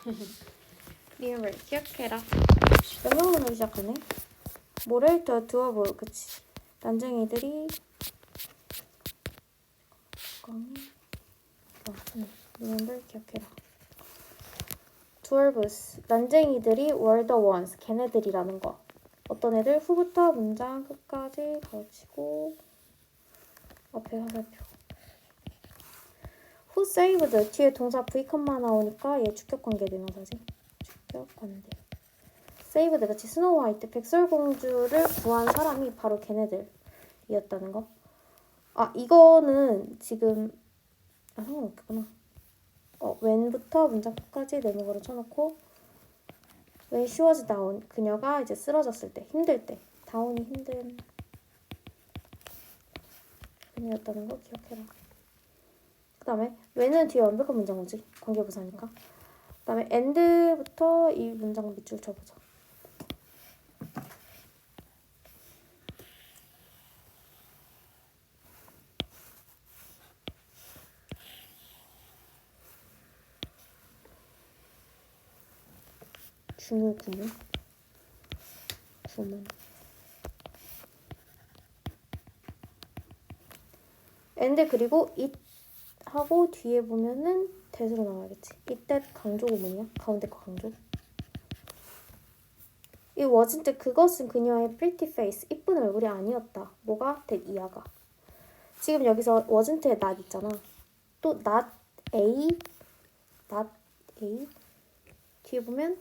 리얼을 기억해라. 명령문으로 시작하네. 모레이터 두어볼 그치. 난쟁이들이. 리멤버 기억해라. 두얼브스 난쟁이들이 the ones 걔네들이라는 거. 어떤 애들 후부터 문장 끝까지 가르치고 앞에 화살표. Who saved 뒤에 동사 V 컴마 나오니까 얘 주격 관계 대명사지. 주격 관계. 세이브드 같이 스노우 화이트 백설공주를 구한 사람이 바로 걔네들이었다는 거. 아 이거는 지금 아 상관없겠구나. 어 when부터 문장 끝까지 네모가로 쳐놓고 when she was down 그녀가 이제 쓰러졌을 때 힘들 때 다운이 힘든 그녀였다는 거 기억해라. 그 다음에 when은 뒤에 완벽한 문장 오지 관계부사니까. 그 다음에 end부터 이 문장 밑줄 쳐보자. 중요 구문 구문 and 그리고 it 하고 뒤에 보면은 that으로 나와야겠지. that 강조 구문이야 가운데 거 강조? 이 wasn't 그것은 그녀의 pretty face 이쁜 얼굴이 아니었다. 뭐가? that 이하가. 지금 여기서 wasn't에 not 있잖아. 또 not a not a 뒤에 보면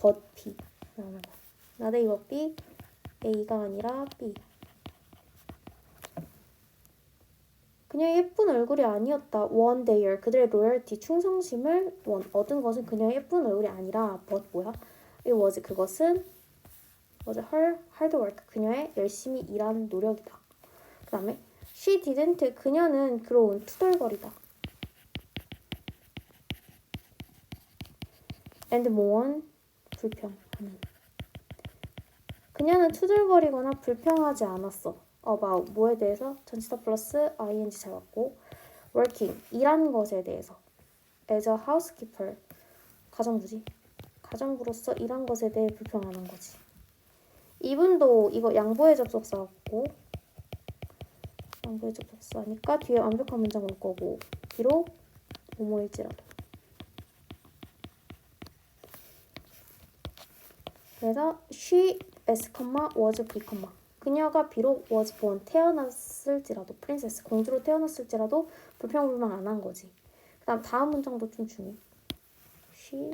but B. 나오는 거. not B A가 아니라 B. 그녀의 예쁜 얼굴이 아니었다. won their 그들의 로열티 충성심을 원 얻은 것은 그녀의 예쁜 얼굴이 아니라 but 뭐야? it was 그것은 was her hard work 그녀의 열심히 일하는 노력이다. 그 다음에 she didn't 그녀는 그로운 투덜거리다. and mourn 불평하는. 그녀는 투덜거리거나 불평하지 않았어. About 뭐에 대해서? 전치사 플러스 ing 잘 왔고. working 일하는 것에 대해서. as a housekeeper 가정부지. 가정부로서 일한 것에 대해 불평하는 거지. 이분도 이거 양보의 접속사였고 양보의 접속사니까 뒤에 완벽한 문장 올 거고. 비록 뭐뭐일지라도 그래서 she s, was v, 그녀가 비록 born 태어났을지라도 프린세스 공주로 태어났을지라도 불평불만 안 한 거지. 그다음 다음 문장도 좀 중요해. she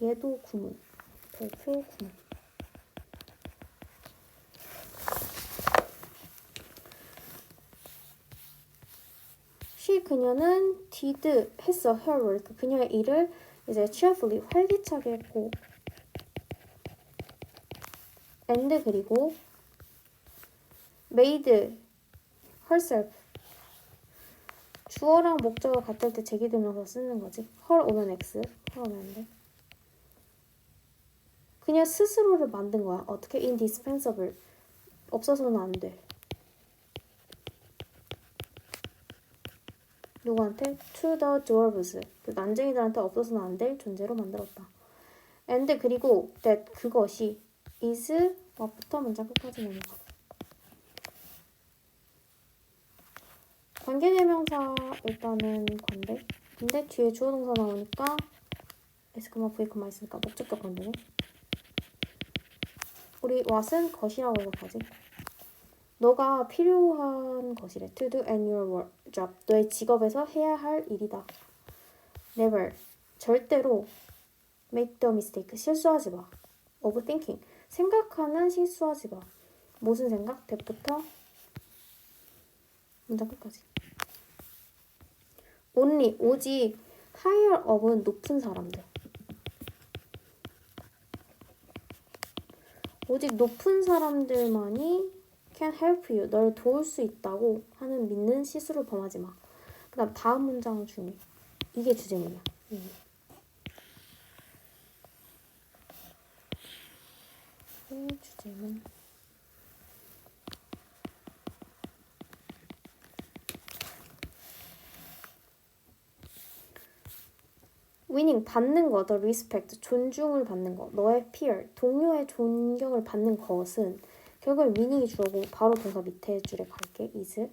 얘도 구문 별표 구문. she 그녀는 did 했어 her work 그녀의 일을 이제 cheerfully 활기차게 했고 and 그리고 made herself 주어랑 목적어 같을 때 제기되면서 쓰는 거지 her 오면 x her 오면 안 돼. 그냥 스스로를 만든 거야 어떻게 indispensable 없어서는 안 돼. 누구한테? To the dwarves. 그 난쟁이들한테 없어서는 안 될 존재로 만들었다. and 그리고 that 그것이 is 뭐부터 문장 끝까지 넘어가. 관계대명사 일단은 관대. 근데 뒤에 주어 동사 나오니까 s, v, 있으니까 목적격 관대네. 우리 what은 것이라고 해석하지. 너가 필요한 것이래. To do and your work, job. 너의 직업에서 해야 할 일이다. Never. 절대로 make the mistake. 실수하지 마. Overthinking. 생각하는 실수하지 마. 무슨 생각? that부터 문장 끝까지. Only. 오직 higher up은 높은 사람들. 오직 높은 사람들만이 can help you. 널 도울 수 있다고 하는 믿는 시술을 범하지 마. 그 다음 다음 문장은 중요해. 이게 주제문이 야. 이 주제문. winning 받는 거, the respect 존중을 받는 거, 너의 peer 동료의 존경을 받는 것은 결국에 winning이 주어고 바로 동사 밑에 줄에 갈게 is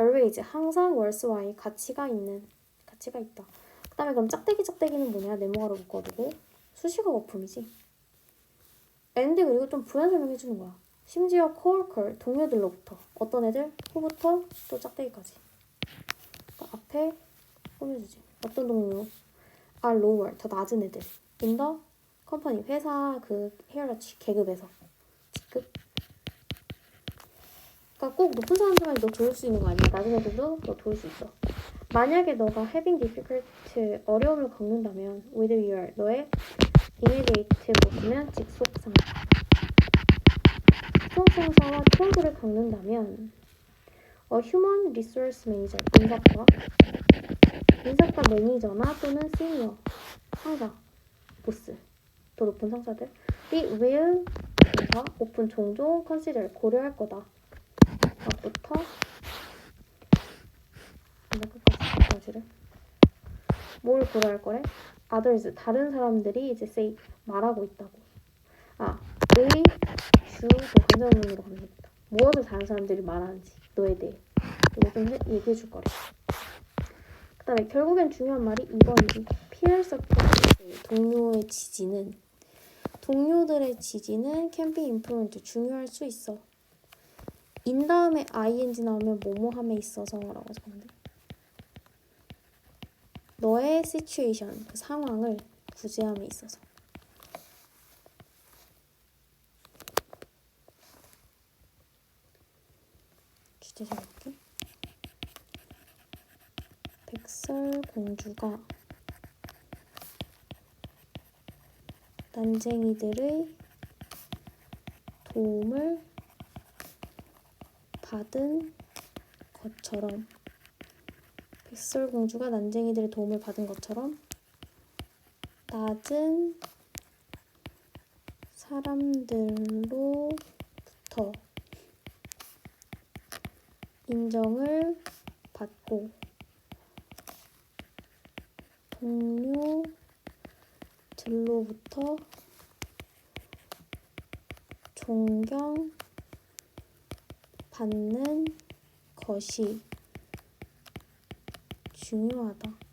always 항상 worthwhile 가치가 있는 가치가 있다. 그다음에 그럼 짝대기 짝대기는 뭐냐 네모가로 묶어두고 수식어 거품이지. And 그리고 좀 부연 설명해 주는 거야. 심지어 coworker 동료들로부터 어떤 애들 후부터 또 짝대기까지. 그러니까 앞에 꾸며주지. 어떤 동료 are lower 더 낮은 애들 the company 회사 그 hierarchy 계급에서 직급. 그러니까 꼭 높은 사람들만 너 도울 수 있는 거 아니야. 낮은 애들도 너 도울 수 있어. 만약에 너가 having difficult 어려움을 겪는다면 with your 너의 immediate 보시면 직속상사 직속상사와 트러블을 겪는다면 어, human resource manager 인사과. 인사과 매니저나 또는 시니어 상사 보스. 더 높은 상사들. 이 will 동사 오픈 종종 consider 고려할 거다. 앞부터 이제 끝까지 끝까지를. 뭘 고려할 거래? Others 다른 사람들이 이제 say 말하고 있다고. 아더 긍정문으로 가면 되겠다. 무엇을 다른 사람들이 말하는지 너에 대해. 이거 좀 해- 얘기해 줄 거래. 그 다음에 결국엔 중요한 말이 2번이지 peer support 동료의 지지는 동료들의 지지는 can be improved 중요할 수 있어. 인 다음에 ing 나오면 뭐뭐함에 있어서라고 돼 너의 situation 그 상황을 구제함에 있어서. 주제 적을게 백설 공주가 난쟁이들의 도움을 받은 것처럼 백설공주가 난쟁이들의 도움을 받은 것처럼 낮은 사람들로부터 인정을 받고 동료들로부터 존경받는 것이 중요하다.